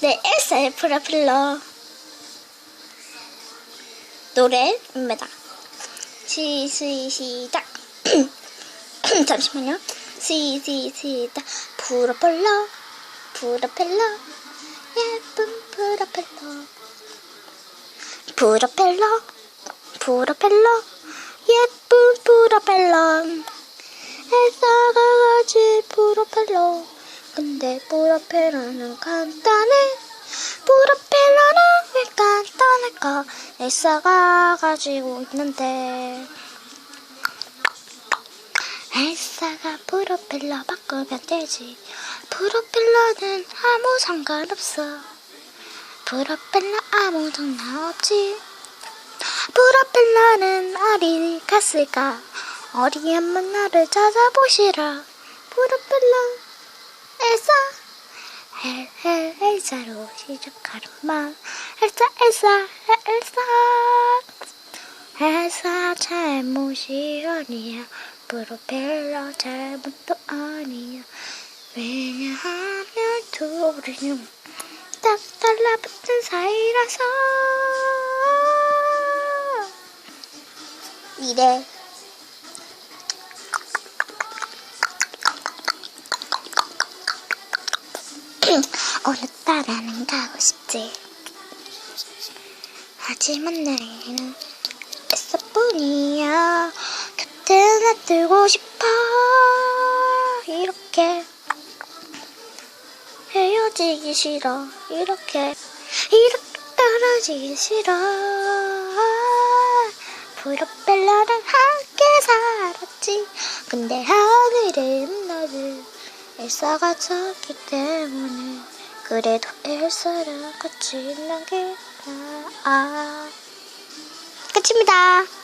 네, 엘사의 프라필러 노래입니다. 시, 시, 시작. 잠시만요. 시, 시, 시작. 프로펠러, 프로펠러, 예쁜 프로펠러. 프로펠러, 프로펠러, 예쁜 프로펠러. 엘사가 가진 프로펠러. 근데 프로펠러는 간단해. 프로펠러는 왜 간단할까? 엘사가 가지고 있는데. 엘사가 프로펠러 바꾸면 되지. 프로펠러는 아무 상관없어. 프로펠러 아무 상관없지. 프로펠러는 어디 갔을까? 어디 한번 나를 찾아보시라. 프로펠러 엘사 엘, 엘, 엘사로 시작하는만 엘사 엘사 엘사 엘사 잘못이 아니야. 프로펠러 잘못도 아니야. 왜냐하면 둘이는 딱 달라붙은 사이라서. 이래 오늘따라는 가고 싶지. 하지만 내일은 애써뿐이야 곁에 놔두고 싶어. 이렇게. 헤어지기 싫어. 이렇게. 이렇게 떨어지기 싫어. 프로펠러랑 함께 살았지. 근데 하늘은 나를 엘사가 졌기 때문에 그래도 엘사랑 같이 있는 게 나아. 끝입니다